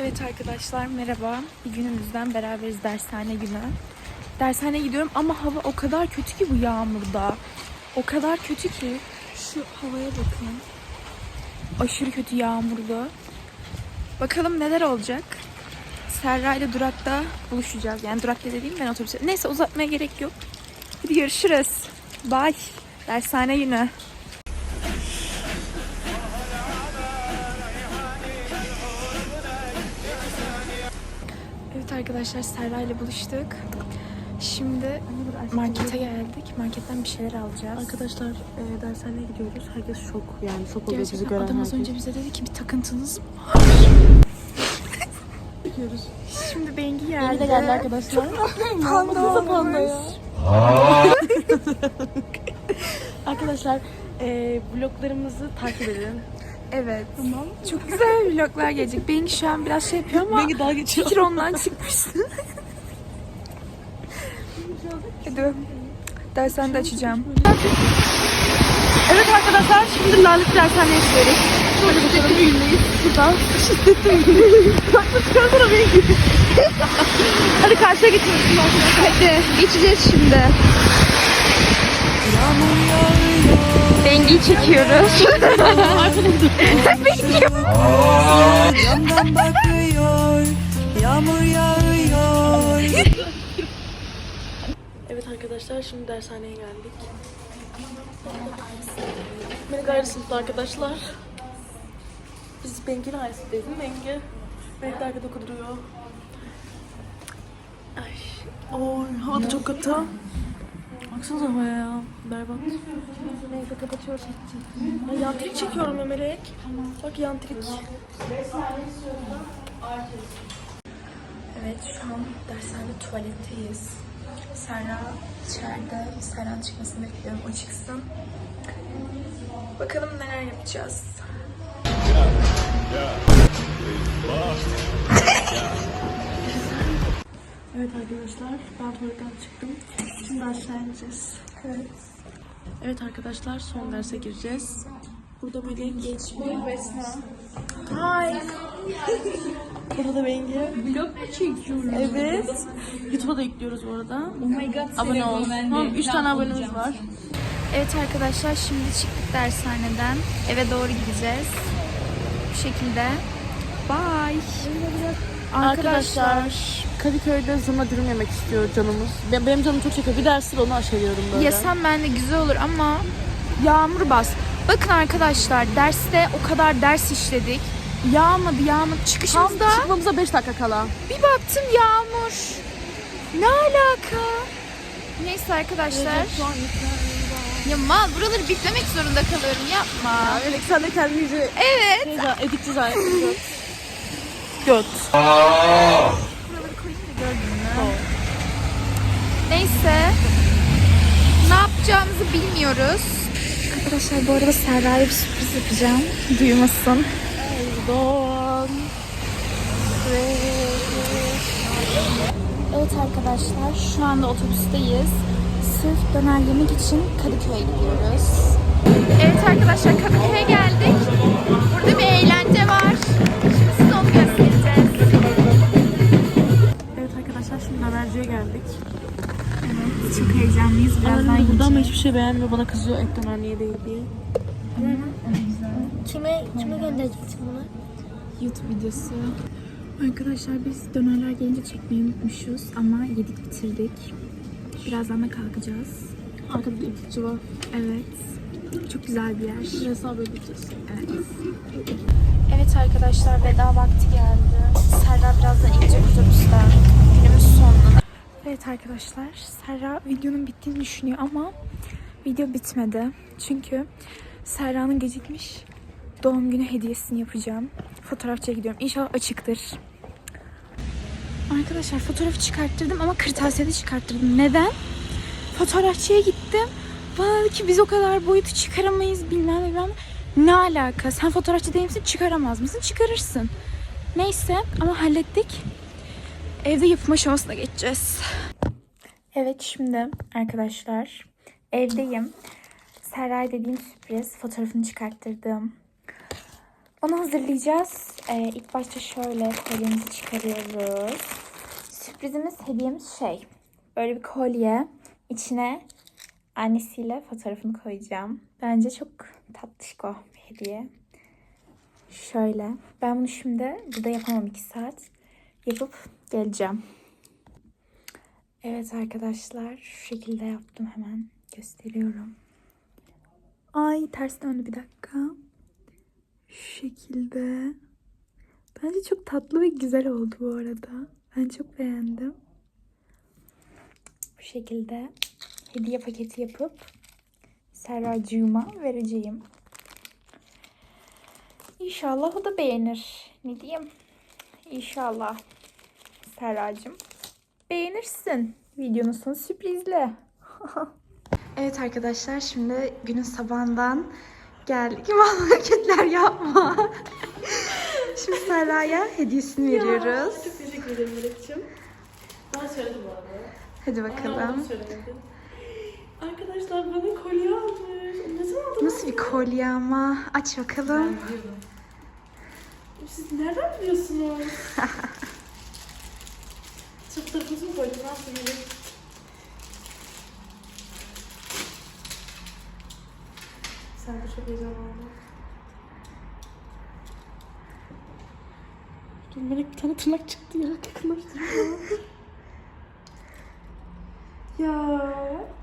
Evet arkadaşlar merhaba. Bir günümüzden beraberiz dershane günü. Dershaneye gidiyorum ama hava o kadar kötü ki bu yağmurda. O kadar kötü ki. Şu havaya bakın. Aşırı kötü yağmurlu. Bakalım neler olacak. Serra ile durakta buluşacağız. Yani durakta dediğim ben otobüse. Neyse uzatmaya gerek yok. Hadi görüşürüz. Bye. Dershane günü. Arkadaşlar Serra ile buluştuk. Şimdi markete geldik. Marketten bir şeyler alacağız. Arkadaşlar e, dershaneye gidiyoruz. Herkes şok yani şok oluyor bizi Gerçekten gören adam az herkes. önce bize dedi ki bir takıntınız mı? gidiyoruz. Şimdi Bengi geldi. Yeni de geldi arkadaşlar. Panda panda olmuş. ya. arkadaşlar e, vloglarımızı takip edin. Evet. Çok güzel vloglar gelecek. Bengi şu an biraz şey yapıyor ama Bengi daha geçiyor. fikir ondan çıkmıştı. Hadi. Dershanede açacağım. Evet arkadaşlar şimdi Lalet dershaneye gidiyoruz. Şöyle bakalım ünlüyüz. Şuradan. Şiddetli ünlüyüz. Kalkma çıkarsana Bengi. Hadi karşıya geçiyoruz. Hadi geçeceğiz şimdi. Bengi'yi çekiyoruz. Yandan bakıyor, yağmur yağıyor. Evet arkadaşlar şimdi dershaneye geldik. Benim ayrı sınıfta arkadaşlar. Biz Bengi'nin mi Bengi? Bengi de arkada okuduruyor. Ay. Oy hava da çok kötü. Baksanıza havaya ya. Berbat. Neyse kapatıyoruz. Ya, yantrik çekiyorum ya Melek. Bak yantrik. Evet şu an dershane tuvaletteyiz. Serra içeride. Serra'nın çıkmasını bekliyorum. O çıksın. Bakalım neler yapacağız. Evet arkadaşlar ben tuvaletten çıktım. Şimdi aşağı ineceğiz. Evet. Evet arkadaşlar son derse gireceğiz. Burada Melek. Geçmiyor Vesna. Hi. Burada da Bengi. Vlog mu çekiyoruz? Evet. YouTube'a da yüklüyoruz bu arada. Oh my god. Abone ol. Tamam, 3 tane abonemiz var. Evet arkadaşlar şimdi çıktık dershaneden. Eve doğru gideceğiz. Bu şekilde. Bye. Arkadaşlar Kadıköy'de zırna dürüm yemek istiyor canımız. Ben- Benim canım çok çekiyor. Bir derstir onu aşeriyorum böyle. Yesem ben de güzel olur ama yağmur bas. Bakın arkadaşlar derste o kadar ders işledik. Yağmadı yağmadı. Tam Çıkışımızda çıkmamıza 5 dakika kala. bir baktım yağmur. Ne alaka? Neyse arkadaşlar. Ya mal buraları biplemek zorunda kalıyorum yapma. Melek sen de kendini iyice Evet. editçi zannediyorsun. Göt. Buraları koyayım da gördün mü? Neyse. Ne yapacağımızı bilmiyoruz. Arkadaşlar bu arada Serra'ya bir sürpriz yapacağım. Duymasın. Doğan. Evet arkadaşlar şu anda otobüsteyiz. Sırf döner yemek için Kadıköy'e gidiyoruz. Evet arkadaşlar Kadıköy'e geldik. Burada bir eğlence Evet çok heyecanlıyız. Birazdan Annem burada ama hiçbir şey beğenmiyor. Bana kızıyor et döner niye değil diye. Kime kime göndereceksin bunu? YouTube videosu. Arkadaşlar biz dönerler gelince çekmeyi unutmuşuz ama yedik bitirdik. Birazdan da kalkacağız. Arkada bir editçi var. Evet. Çok güzel bir yer. Şimdi hesap edeceğiz. Evet. Evet arkadaşlar veda vakti geldi. Serra Evet arkadaşlar Serra videonun bittiğini düşünüyor ama video bitmedi. Çünkü Serra'nın gecikmiş doğum günü hediyesini yapacağım. Fotoğrafçıya gidiyorum. İnşallah açıktır. Arkadaşlar fotoğrafı çıkarttırdım ama kırtasiyede çıkarttırdım. Neden? Fotoğrafçıya gittim. Bana dedi ki biz o kadar boyutu çıkaramayız bilmem ne bilmem ne. Alaka? Sen fotoğrafçı değil misin? Çıkaramaz mısın? Çıkarırsın. Neyse ama hallettik. Evde yapım aşamasına geçeceğiz. Evet şimdi arkadaşlar evdeyim. Seray dediğim sürpriz fotoğrafını çıkarttırdım. Onu hazırlayacağız. Ee, ilk başta şöyle kolyemizi çıkarıyoruz. Sürprizimiz, hediyemiz şey. Böyle bir kolye. İçine annesiyle fotoğrafını koyacağım. Bence çok tatlışko bir hediye. Şöyle. Ben bunu şimdi burada yapamam iki saat. Yapıp geleceğim. Evet arkadaşlar şu şekilde yaptım hemen. Gösteriyorum. Ay ters döndü bir dakika. Şu şekilde. Bence çok tatlı ve güzel oldu bu arada. Ben çok beğendim. Bu şekilde hediye paketi yapıp Serracığıma vereceğim. İnşallah o da beğenir. Ne diyeyim? İnşallah. Serracığım. Beğenirsin. Videonun sonu sürprizle. evet arkadaşlar şimdi günün sabahından geldik. Vallahi hareketler yapma. şimdi Serra'ya hediyesini veriyoruz. Çok teşekkür ederim Melek'ciğim. Bana söyledi bu arada. Hadi bakalım. Arkadaşlar bana kolye almış. Zaman aldın? Nasıl bir kolye ama? Aç bakalım. Siz nereden biliyorsunuz? Kız mı yaptın Melek? Sen de çok heyecanlandın. Dur Melek bir tane tırnak çıktı ya. Yakınlaştırma. ya.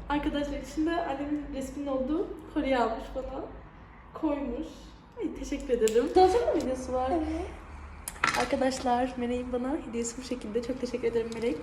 Arkadaşlar içinde annemin resminin olduğu kolye almış bana. Koymuş. Ay, teşekkür ederim. Mı videosu var? Evet. Arkadaşlar Meleğin bana hediyesi bu şekilde. Çok teşekkür ederim Melek.